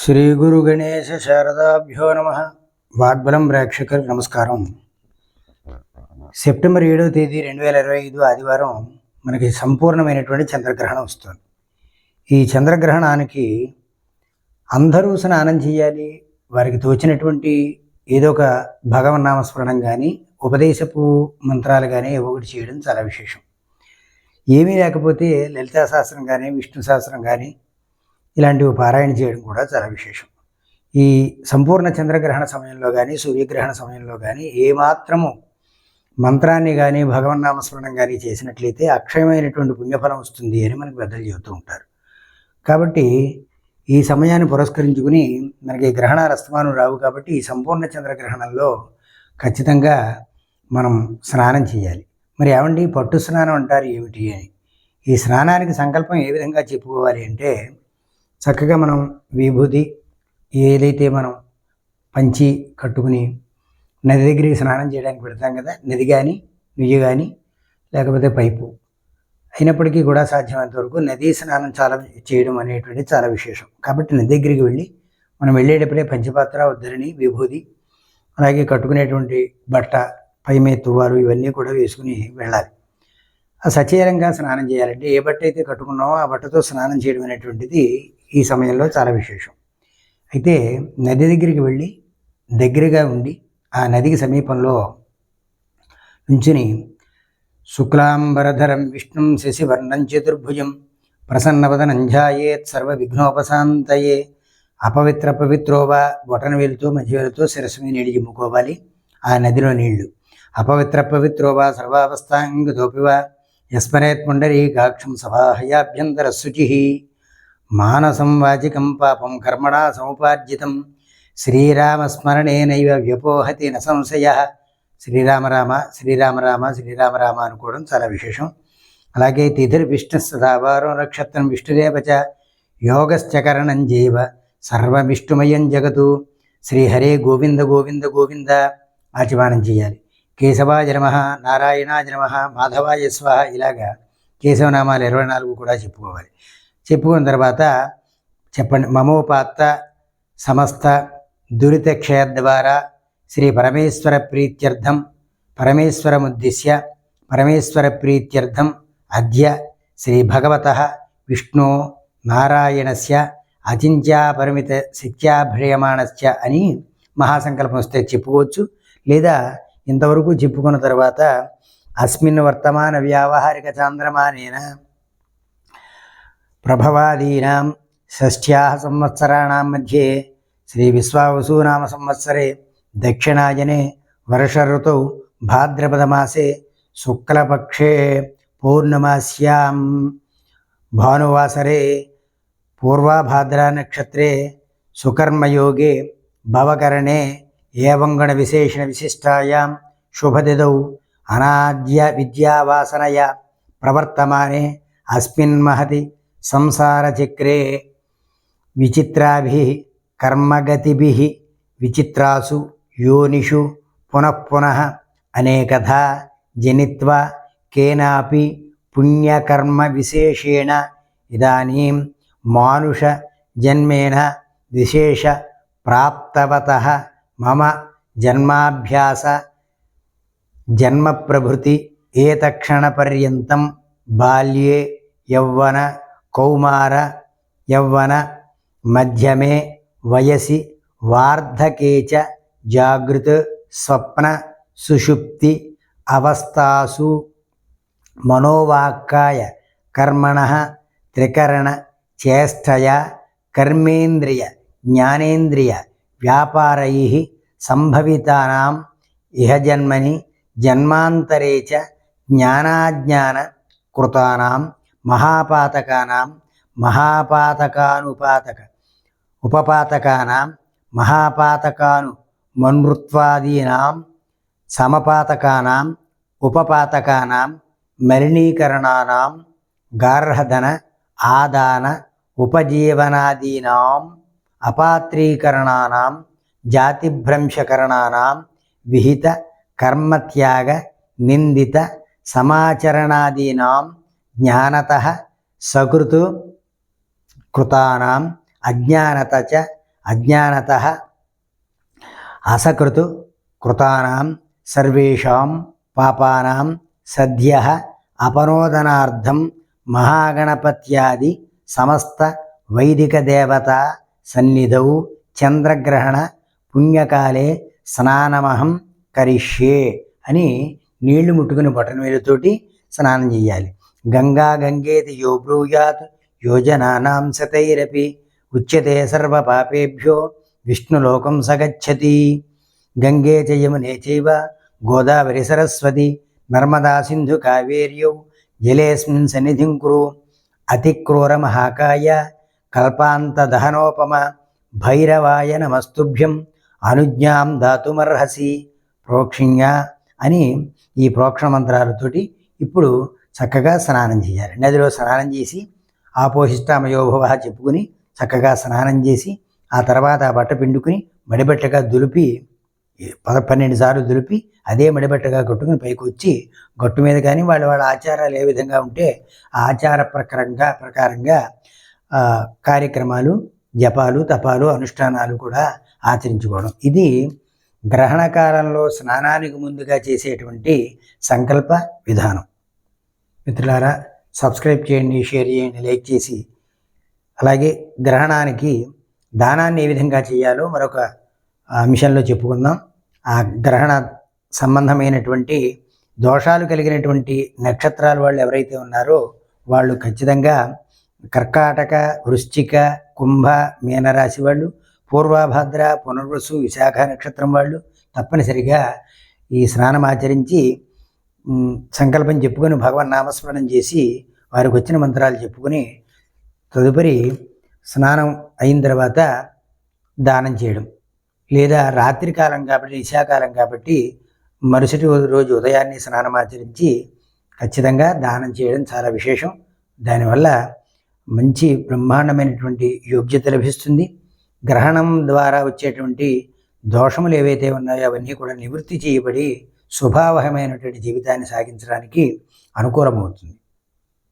శ్రీ గురు గణేశ శారదాభ్యో నమ. వాగ్బలం ప్రేక్షకులకు నమస్కారం. సెప్టెంబర్ ఏడవ తేదీ రెండు వేల ఇరవై ఐదు ఆదివారం మనకి సంపూర్ణమైనటువంటి చంద్రగ్రహణం వస్తుంది. ఈ చంద్రగ్రహణానికి అందరూ స్నానం చేయాలి వారికి తోచినటువంటి ఏదో ఒక భగవన్నామస్మరణం కానీ ఉపదేశపు మంత్రాలు కానీ ఏవో ఒకటి చేయడం చాలా విశేషం. ఏమీ లేకపోతే లలితా శాస్త్రం కానీ విష్ణు శాస్త్రం కానీ ఇలాంటివి పారాయణ చేయడం కూడా చాలా విశేషం. ఈ సంపూర్ణ చంద్రగ్రహణ సమయంలో కానీ సూర్యగ్రహణ సమయంలో కానీ ఏమాత్రము మంత్రాన్ని కానీ భగవన్నామస్మరణం కానీ చేసినట్లయితే అక్షయమైనటువంటి పుణ్యఫలం వస్తుంది అని మనకు పెద్దలు చెబుతూ ఉంటారు. కాబట్టి ఈ సమయాన్ని పురస్కరించుకుని మనకి గ్రహణాలు అస్తమానం రావు కాబట్టి ఈ సంపూర్ణ చంద్రగ్రహణంలో ఖచ్చితంగా మనం స్నానం చేయాలి. మరి ఏమండి? పట్టు స్నానం అంటారు ఏమిటి అని. ఈ స్నానానికి సంకల్పం ఏ విధంగా చెప్పుకోవాలి అంటే చక్కగా మనం విభూతి ఏదైతే మనం పంచి కట్టుకుని నది దగ్గరికి స్నానం చేయడానికి పెడతాం కదా నది కానీ నుయ్యి కానీ లేకపోతే పైపు. అయినప్పటికీ కూడా సాధ్యమైనంత వరకు నదీ స్నానం చాలా చేయడం అనేటువంటిది చాలా విశేషం. కాబట్టి నది దగ్గరికి వెళ్ళి మనం వెళ్ళేటప్పుడే పంచపాత్ర ఉద్దరిని విభూతి అలాగే కట్టుకునేటువంటి బట్ట పైమే తువ్వాలు ఇవన్నీ కూడా వేసుకుని వెళ్ళాలి. ఆ సచేరంగా స్నానం చేయాలంటే ఏ బట్ట అయితే కట్టుకున్నామో ఆ బట్టతో స్నానం చేయడం అనేటువంటిది ఈ సమయంలో చాలా విశేషం. అయితే నది దగ్గరికి వెళ్ళి దగ్గరగా ఉండి ఆ నదికి సమీపంలో నుంచుని శుక్లాంబరధరం విష్ణుం శశివర్ణం చతుర్భుజం ప్రసన్నవదనంజాయేత్ సర్వ విఘ్నోపశాంతయే అపవిత్ర పవిత్రోవా బొటన వేలుతో మధ్య శిరస్సు మీద నీళ్ళు చిమ్ముకోవాలి. ఆ నదిలో నీళ్ళు. అపవిత్ర పవిత్రోవా సర్వావస్థాంగతోపివా యస్మరేత్ పుండరీకాక్షం సభాహయాభ్యంతర శుచి మానసం వాచికం పాపం కర్మణా సముపార్జితం. శ్రీరామస్మరణేనైవ వ్యపోహతి న సంశయ. శ్రీరామరామ శ్రీరామరామ శ్రీరామరామ అనుకోవడం చాలా విశేషం. అలాగే తిథిర్ విష్ణు సదావారం నక్షత్రం విష్ణుదేవచ. యోగశ్చకరణం జీవ సర్వవిష్ణుమయం జగతు. శ్రీహరే గోవింద గోవింద గోవింద ఆచమానం చేయాలి. కేశవాయ నమ నారాయణాయ నమ మాధవాయ స్వాహ ఇలాగా కేశవనామాలు ఇరవై నాలుగు కూడా చెప్పుకోవాలి. చెప్పుకున్న తర్వాత చెప్పండి. మమోపాత్త సమస్త దురితక్షయ ద్వారా శ్రీ పరమేశ్వర ప్రీత్యర్థం పరమేశ్వరముద్దిశ్య పరమేశ్వర ప్రీత్యర్థం అద్య శ్రీ భగవత విష్ణు నారాయణస్య అచింత్యాపరిమిత శక్త్యాభ్రియమాణస్య అని మహాసంకల్పం వస్తే చెప్పుకోవచ్చు. లేదా ఇంతవరకు చెప్పుకున్న తర్వాత అస్మిన్ వర్తమాన వ్యావహారిక చాంద్రమానేన प्रभवादीना षष्ठिया संवत्सराण मध्ये श्री विश्वासूना संवत्सरे श्रीविश्वावसूनामसंवत्सरे वर्ष वर्षऋतौ भाद्रपदमासे शुक्लपक्षे पूर्णमास्यां भानुवासरे पूर्वाभाद्रानक्षत्रे सुकर्मयोगे भवकरणे विशिष्टायां शुभदिदौ अनाद्य विद्यावासनया प्रवर्तमाने अस्मिन् महति సంసారచక్రే విచిత్రాభి కర్మగతిభి విచిత్రాసు యోనిషు పునఃపునః అనేకథ జనిత్వ కేనాపి పుణ్యకర్మ విశేషేణ ఇదానీం మానుష జన్మేన విశేష ప్రాప్తవత మమ జన్మాభ్యాస జన్మ ప్రభృతి ఏతక్షణపర్యంతం బాల్యే యౌవన కౌమార యవ్వన మధ్యమే వయసి వార్ధకేచ జాగృత్ స్వప్న సుషుప్తి అవస్థాసు మనోవాక్కాయ కర్మణ త్రికరణ చేష్టయ కర్మేంద్రియ జ్ఞానేంద్రియ వ్యాపారై సంభవితానాం ఇహ జన్మని జన్మాంతరే చ జ్ఞానాజ్ఞాన కృతానాం. మహాపాతకానాం మహాపాతకానుపాతక ఉపపాతకానాం మహాపాతకాను మన్మృత్వాదీనాం సమపాతకానాం ఉపపాతకానాం మలినీకరణానాం గార్హధన ఆదాన ఉపజీవనాదీనాం అపాత్రీకరణానాం జాతిభ్రంశకరణానాం విహిత కర్మత్యాగ నిందిత సమాచరణాదీనాం జ్ఞానత సకృతు కృతానాం. అజ్ఞానత చ అజ్ఞానత అసకృతు కృతానాం. సర్వేషాం పాపానాం. సద్య అపనోదనార్థం మహాగణపత్యాది సమస్త వైదిక దేవత సన్నిధౌ చంద్రగ్రహణ పుణ్యకాలే స్నానమహం కరిష్యే అని నీళ్ళు ముట్టుకుని బొటనవేలుతోటి స్నానం చేయాలి గంగా గంగేతి యో బ్రూయాత్ యోజనానాం శతైరపి ఉచ్యతే సర్వపాపేభ్యో విష్ణులోకం సగచ్చతి గంగే చ యమునే చైవ గోదావరి సరస్వతి నర్మదా సింధు కావేర్యౌ జలేస్మిన్ సన్నిధిం కురు అతిక్రూర మహాకాయ కల్పాంతదహనోపమ భైరవాయ నమస్తుభ్యం అనుజ్ఞాం దాతుమర్హసి ప్రోక్షిణ్య అని ఈ ప్రోక్షణ మంత్రాలతోటి ఇప్పుడు చక్కగా స్నానం చేయాలి. నదిలో స్నానం చేసి ఆపోహిష్టామయోభవ చెప్పుకుని చక్కగా స్నానం చేసి ఆ తర్వాత ఆ బట్ట పిండుకుని మడిబెట్టగా దులిపి పద పన్నెండు సార్లు దులిపి అదే మడిబెట్టగా కొట్టుకుని పైకి వచ్చి గట్టు మీద కానీ వాళ్ళ వాళ్ళ ఆచారాలు ఏ విధంగా ఉంటే ఆ ఆచార ప్రకారంగా ప్రకారంగా కార్యక్రమాలు జపాలు తపాలు అనుష్ఠానాలు కూడా ఆచరించుకోవడం. ఇది గ్రహణ కాలంలో స్నానానికి ముందుగా చేసేటువంటి సంకల్ప విధానం. మిత్రులారా సబ్స్క్రైబ్ చేయండి షేర్ చేయండి లైక్ చేసి. అలాగే గ్రహణానికి దానాన్ని ఏ విధంగా చేయాలో మరొక మిషన్లో చెప్పుకుందాం. ఆ గ్రహణ సంబంధమైనటువంటి దోషాలు కలిగినటువంటి నక్షత్రాలు వాళ్ళు ఎవరైతే ఉన్నారో వాళ్ళు ఖచ్చితంగా కర్కాటక వృశ్చిక కుంభ మీనరాశి వాళ్ళు పూర్వభద్ర పునర్వసు విశాఖ నక్షత్రం వాళ్ళు తప్పనిసరిగా ఈ స్నానం ఆచరించి సంకల్పం చెప్పుకొని భగవన్ నామస్మరణం చేసి వారికి వచ్చిన మంత్రాలు చెప్పుకొని తదుపరి స్నానం అయిన తర్వాత దానం చేయడం. లేదా రాత్రి కాలం కాబట్టి నిశాకాలం కాబట్టి మరుసటి రోజు ఉదయాన్నే స్నానం ఆచరించి ఖచ్చితంగా దానం చేయడం చాలా విశేషం. దానివల్ల మంచి బ్రహ్మాండమైనటువంటి యోగ్యత లభిస్తుంది. గ్రహణం ద్వారా వచ్చేటువంటి దోషములు ఏవైతే ఉన్నాయో అవన్నీ కూడా నివృత్తి చేయబడి శుభావహమైనటువంటి జీవితాన్ని సాగించడానికి అనుకూలమవుతుంది.